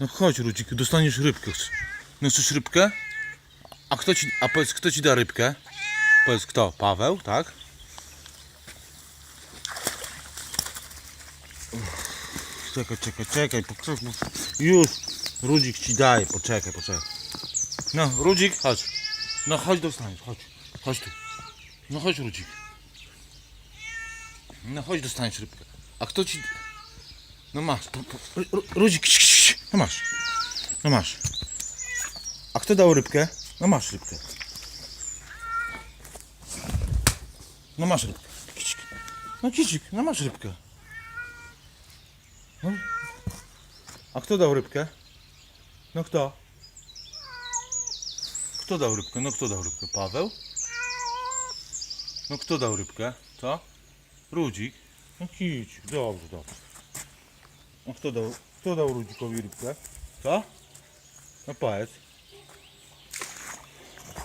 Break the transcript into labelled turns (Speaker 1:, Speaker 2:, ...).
Speaker 1: No chodź Rudzik, dostaniesz rybkę. No chcesz rybkę? A kto ci, a powiedz, kto ci da rybkę? Powiedz kto? Paweł, tak? Czekaj, czekaj, czekaj, poczekaj. Już, Rudzik ci daje, poczekaj, poczekaj. No, Rudzik, chodź. No chodź dostaniesz, chodź. Chodź tu. No chodź Rudzik. No chodź dostaniesz rybkę. A kto ci... No masz. Rudzik, no masz. No masz. A kto dał rybkę? No masz rybkę. No masz rybkę. No kicik, no masz rybkę. No. A kto dał rybkę? No kto? Kto dał rybkę? No kto dał rybkę? Paweł? No kto dał rybkę? Co? Rudzik? No kicik, dobrze, dobrze. A kto dał, kto dał Rudzikowi rybkę? Co? No powiedz.